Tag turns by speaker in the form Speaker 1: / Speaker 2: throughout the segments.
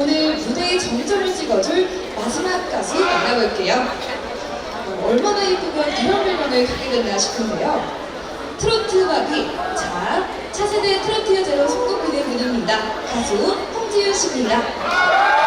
Speaker 1: 오늘 무대의 정점을 찍어줄 마지막 가수 만나볼게요. 얼마나 예쁘고 이런 멜론을 갖게 됐나 싶은데요. 트로트 음악이 자, 차세대 트로트 여자로 손꼽히는 분입니다. 가수 홍지윤 씨입니다.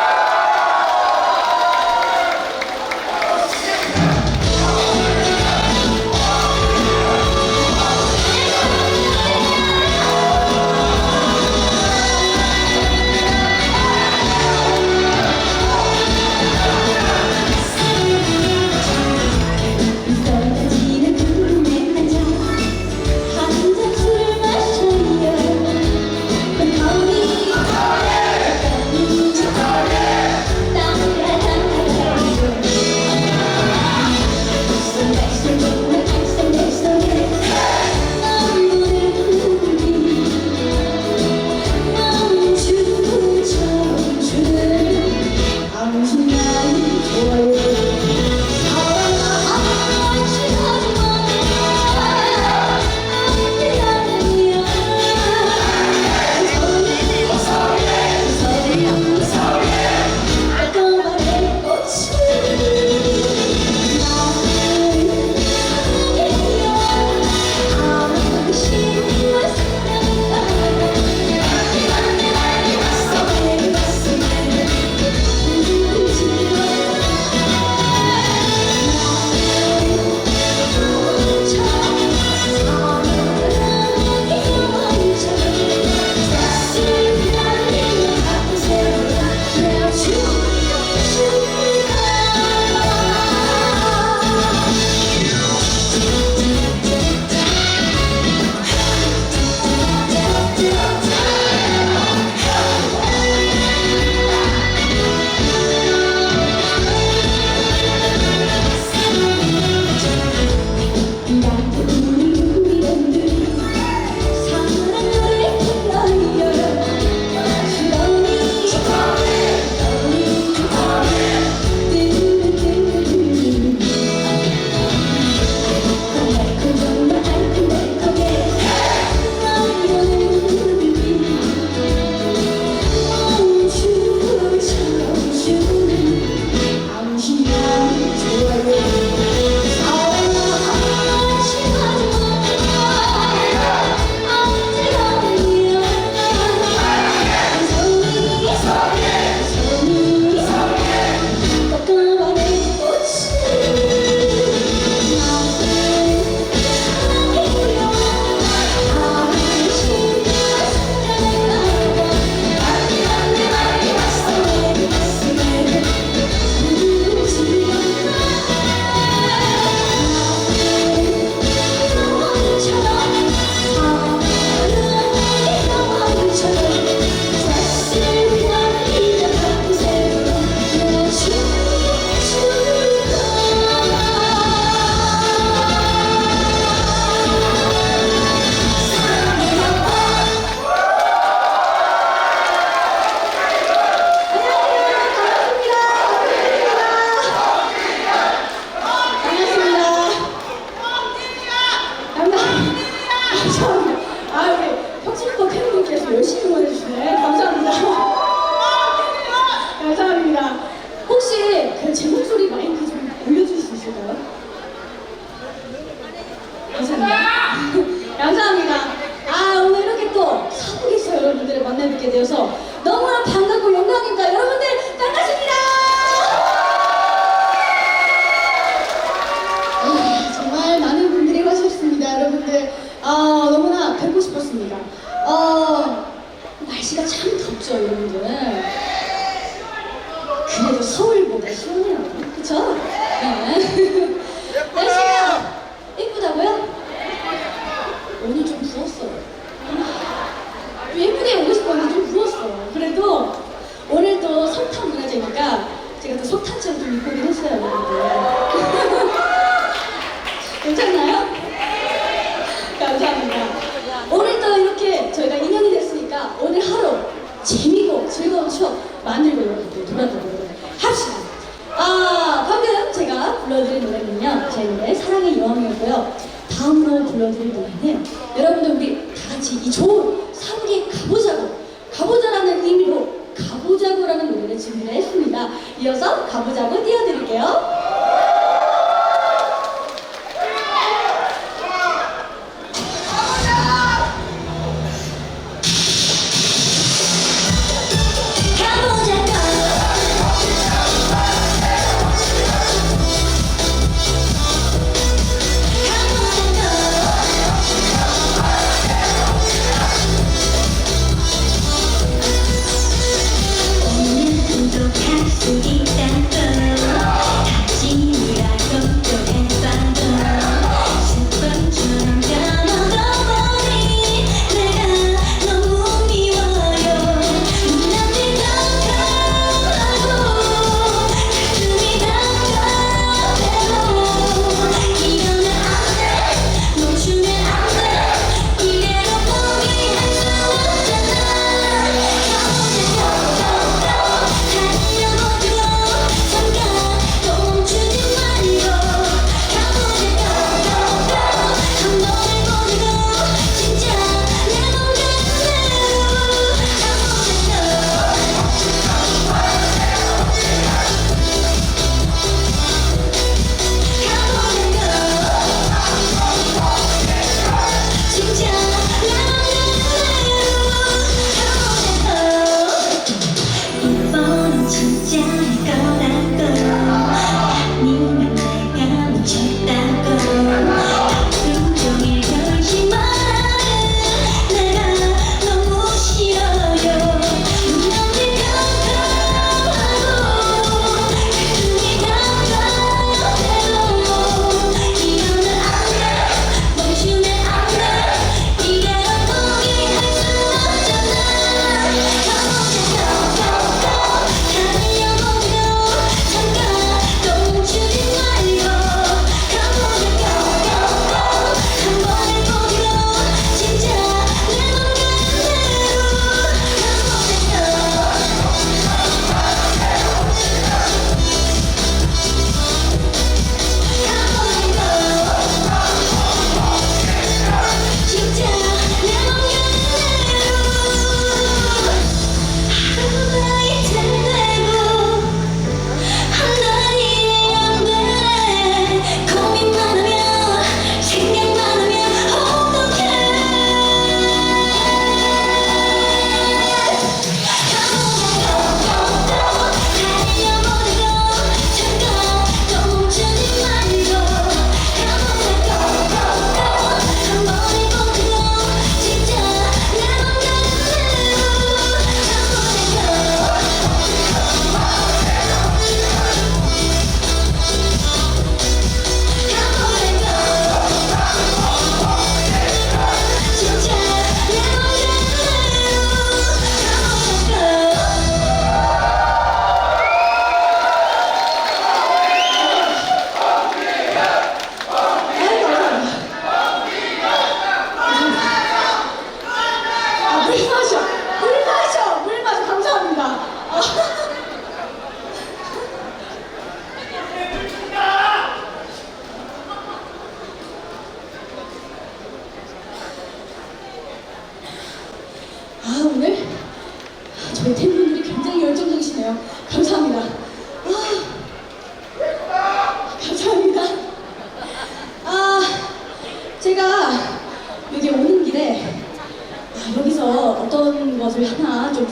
Speaker 2: 불러드릴 노래는요, 제 노래 사랑의 여왕이었고요. 다음 노래 불러드릴 노래는 여러분들 우리 다 같이 이 좋은 사무에 가보자고, 가보자라는 의미로 가보자고라는 노래를
Speaker 1: 준비를 했습니다. 이어서 가보자고 띄워드릴게요.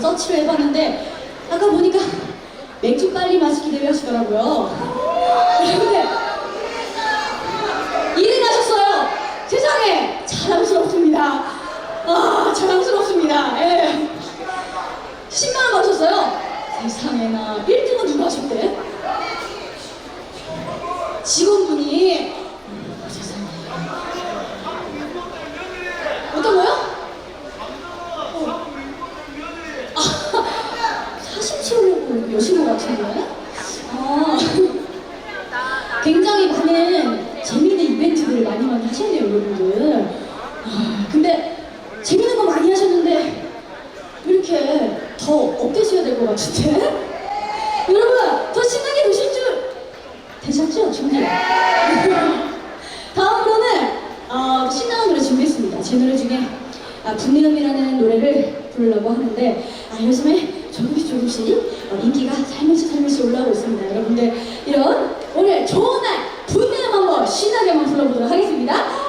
Speaker 1: 서치를 해봤는데 아까 보니까 맥주 빨리 마시기 대회 하시더라고요. 그런데 일을 하셨어요. 세상에 자랑스럽습니다. 아 자랑스럽습니다. 예. 10만 원 받으셨어요. 세상에나 1등은 누가 하셨대? 직원분이 음, 세상에 어떤 거요? 사심 채우려고 여신 것 같은데? 아, 굉장히 많은 재미있는 이벤트들을 많이 많이 하셨네요, 여러분들. 아, 근데 재밌는 거 많이 하셨는데 왜 이렇게 더 업되셔야 될 것 같은데? 여러분, 더 신나게 되실 줄 되셨죠? 준비. 다음으로는 어, 신나는 노래 준비했습니다. 제 노래 중에 아, 분내음이라는 노래를 부르려고 하는데 아, 요즘에 조금씩 조금씩 어, 인기가 살며시 살며시 올라오고 있습니다. 여러분들 이런 오늘 좋은 날 분내음 한번 신나게 한번 불러보도록 하겠습니다.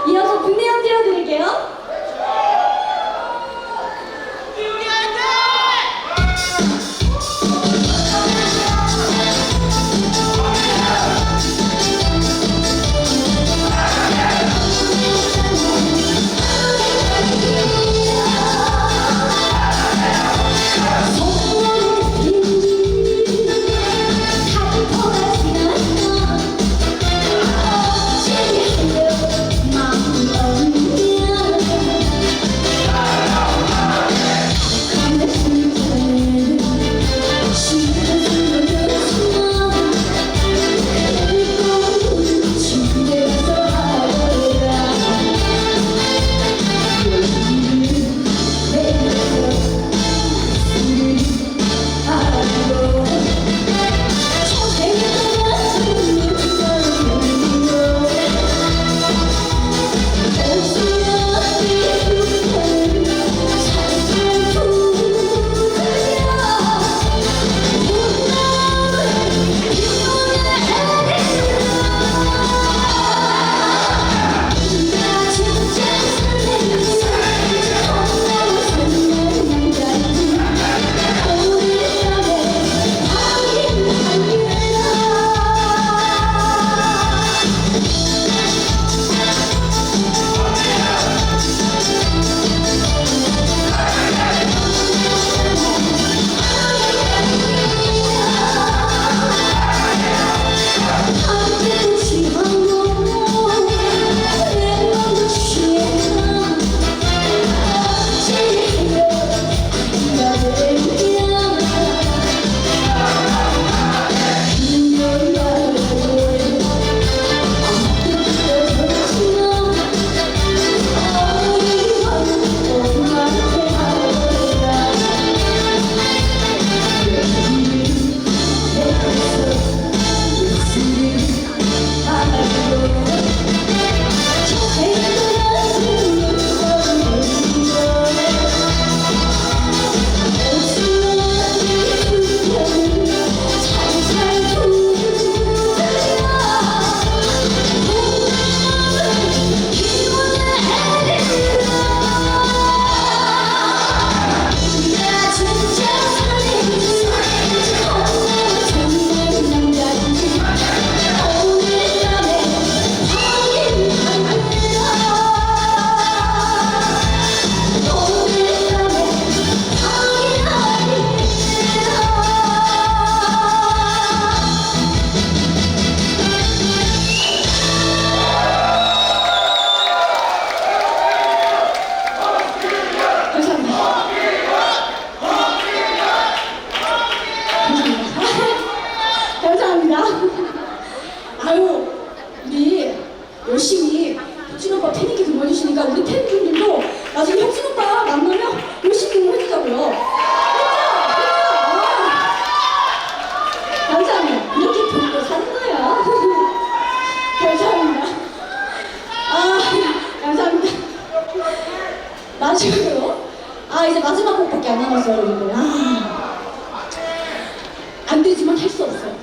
Speaker 1: 하지만 할 수 없어요.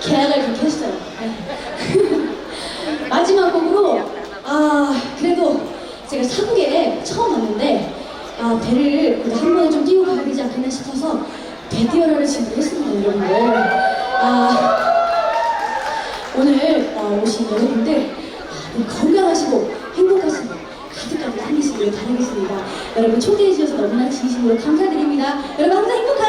Speaker 1: 계약을 그렇게 했어요. 네. 마지막 곡으로 아 그래도 제가 사국에 처음 왔는데 아 배를 한 번에 좀 띄우고 가야 되지 않겠나 싶어서 배띄어라를 준비했습니다 여러분들. 아 오늘 어, 오신 여러분들 아, 건강하시고 행복하시고 가득가득 생기시길 바라겠습니다. 여러분 초대해 주셔서 너무나 진심으로 감사드립니다. 여러분 항상 행복